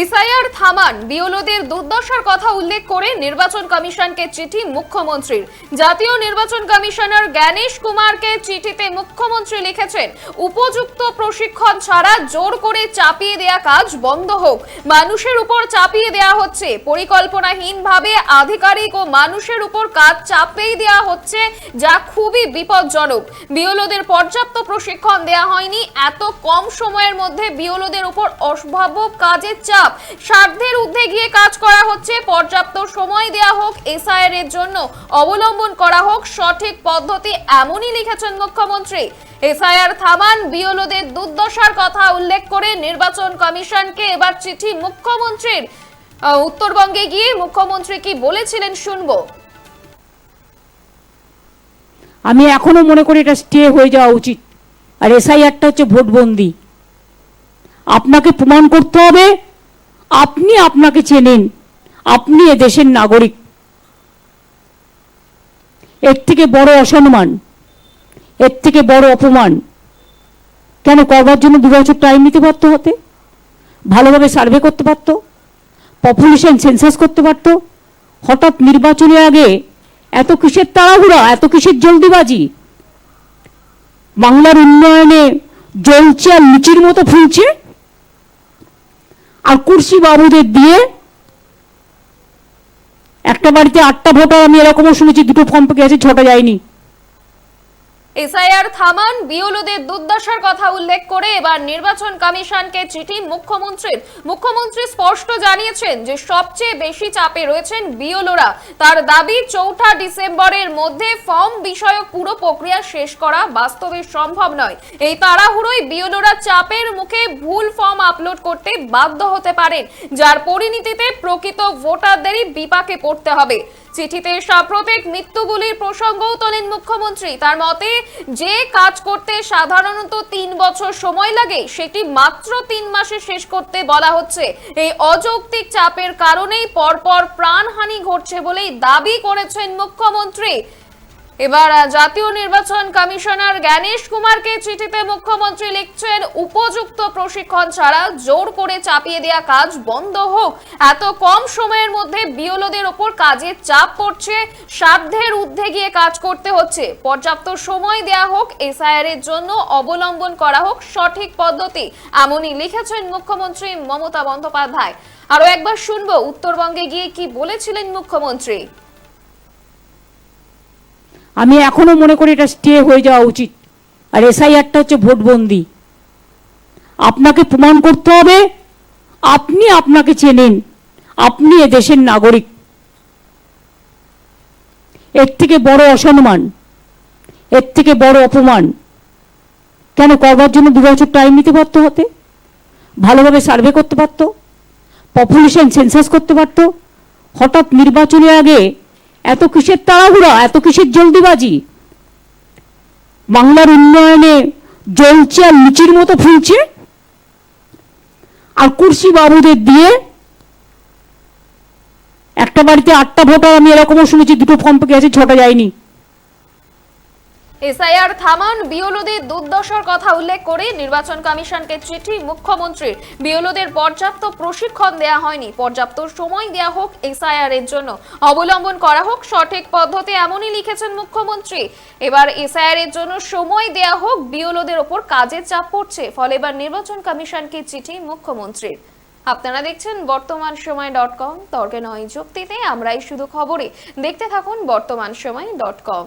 SIR থামান বিওলোদের দুর্দশার কথা উল্লেখ করে নির্বাচন কমিশনকে চিঠি মুখ্যমন্ত্রীর। জাতীয় নির্বাচন কমিশনার জ্ঞানেশ কুমারকে চিঠিতে মুখ্যমন্ত্রী লিখেছেন, উপযুক্ত প্রশিক্ষণ ছাড়া জোর করে চাপিয়ে দেয়া কাজ বন্ধ হোক। মানুষের উপর চাপিয়ে দেয়া হচ্ছে, পরিকল্পনাহীনভাবে আধিকারিক ও মানুষের উপর কাজ চাপিয়ে দেয়া হচ্ছে, যা খুবই বিপজ্জনক। বিওলোদের পর্যাপ্ত প্রশিক্ষণ দেয়া হয়নি, এত কম সময়ের মধ্যে বিওলোদের উপর অসম্ভাব্য কাজের চাপ স্বার্থের ঊর্ধ্বে গিয়ে কাজ করা হচ্ছে। পর্যাপ্ত সময় দেয়া হোক, এসআইআর এর জন্য অবলম্বন করা হোক। সঠিক পদ্ধতি এমনই লিখেছেন মুখ্যমন্ত্রী। এসআইআর থামান বিওলোদের দুর্দশার কথা উল্লেখ করে নির্বাচন কমিশনকে এবার চিঠি মুখ্যমন্ত্রীর। উত্তরবঙ্গে গিয়ে মুখ্যমন্ত্রী কি বলেছিলেন শুনব। আমি এখনও মনে করি এটা স্টে হয়ে যাওয়া উচিত। আর এসআইআরটা হচ্ছে ভোটবন্দি। আপনাকে প্রমাণ করতে হবে আপনি আপনাকে চেনেন। আপনি এ দেশের নাগরিক। এর থেকে বড় অসম্মান, এর থেকে বড় অপমান, কেন করবার জন্য দু বছর টাইম নিতে পারতো হতে? ভালোভাবে সার্ভে করতে পারতো? পপুলেশন সেন্সাস করতে পারতো? হঠাৎ নির্বাচনের আগে এত কিসের তাড়াহুড়া, এত কিসের জলদিবাজি? বাংলার উন্নয়নে জ্বলছে আর লুচির মতো ফুলছে? আর কুর্সি বাবুদের দিয়ে একটা বাড়িতে আটটা ভোটার, আমি এরকমও শুনেছি, দুটো ফর্ম গেছে, ছটা যায়নি। এসআইআর থামান বিওলোদের দুর্দশার কথা উল্লেখ করে এবার নির্বাচন কমিশনকে চিঠি মুখ্যমন্ত্রীর। মুখ্যমন্ত্রী স্পষ্ট জানিয়েছেন যে সবচেয়ে বেশি চাপে রয়েছেন বিওলোরা তার দাবি, চৌঠা ডিসেম্বরের মধ্যে ফর্ম বিষয়ক পুরো প্রক্রিয়া শেষ করা বাস্তবে সম্ভব নয়। এই তাড়াহুড়োয় বিওলোরা চাপের মুখে ভুল ফর্ম আপলোড করতে বাধ্য হতে পারেন, যার পরিণতিতে প্রকৃত ভোটারদেরই বিপাকে পড়তে হবে। চিঠিতে সাম্প্রতিক মৃত্যুগুলির প্রসঙ্গও তোলেন মুখ্যমন্ত্রী। তার মতে, যে কাজ করতে সাধারণত তিন বছর সময় লাগে, সেটি মাত্র তিন মাসে শেষ করতে বলা হচ্ছে। এই অযৌক্তিক চাপের কারণেই পরপর প্রাণহানি ঘটছে বলেই দাবি করেছেন মুখ্যমন্ত্রী। এবার জাতীয় নির্বাচন কমিশনার জ্ঞানেশ কুমারকে চিঠিতে মুখ্যমন্ত্রী লিখছেন, উপযুক্ত প্রশিক্ষণ ছাড়া জোর করে চাপিয়ে দেয়া কাজ বন্ধ হোক। এত কম সময়ের মধ্যে বিওলোদের ওপর কাজের চাপ পড়ছে, সাধ্যের ঊর্ধ্বে গিয়ে কাজ করতে হচ্ছে। পর্যাপ্ত সময় দেয়া হোক, এসআইআর এর জন্য অবলম্বন করা হোক সঠিক পদ্ধতি। এমনই লিখেছেন মুখ্যমন্ত্রী মমতা বন্দ্যোপাধ্যায়। আরও একবার শুনব, উত্তরবঙ্গে গিয়ে কি বলেছিলেন মুখ্যমন্ত্রী? আমি এখনও মনে করি এটা স্টে হয়ে যাওয়া উচিত। আর এসআইআরটা হচ্ছে ভোটবন্দি। আপনাকে প্রমাণ করতে হবে, আপনি আপনাকে চেনেন, আপনি এ দেশের নাগরিক। এর থেকে বড় অসম্মান, এর থেকে বড় অপমান। কেন করবার জন্য দু বছর টাইম নিতে পারতো হতে? ভালোভাবে সার্ভে করতে পারতো? পপুলেশন সেন্সাস করতে পারতো? হঠাৎ নির্বাচনের আগে এত কিসের তাড়াহুড়া, এত কিসের জলদিবাজি? বাংলার উন্নয়নে জ্বলছে আর লুচির মতো ফুলছে? আর কুর্সি বাবুদের দিয়ে একটা বাড়িতে আটটা ভোটার, আমি এরকমও শুনেছি, দুটো ফর্ম গেছে, ছটা যায়নি। এসআইআর থামান বিওলোদের দুর্দশার কথা উল্লেখ করে নির্বাচন কমিশনকে চিঠি মুখ্যমন্ত্রীর। বিওলোদের পর্যাপ্ত প্রশিক্ষণ দেয়া হয়নি। পর্যাপ্ত সময় দেয়া হোক এসআইআর এর জন্য। অবলম্বন করা হোক সঠিক পদ্ধতি এমনই লিখেছেন মুখ্যমন্ত্রী। এবার এসআইআর এর জন্য সময় দেয়া হোক বিওলোদের ওপর কাজের চাপ পড়ছে। ফলে এবার নির্বাচন কমিশনকে চিঠি মুখ্যমন্ত্রীর। আপনারা দেখছেন বর্তমান সময় ডট কম। তর্কে নয় যুক্তিতে আমরাই শুধু খবরে। দেখতে থাকুন বর্তমান সময় ডট কম।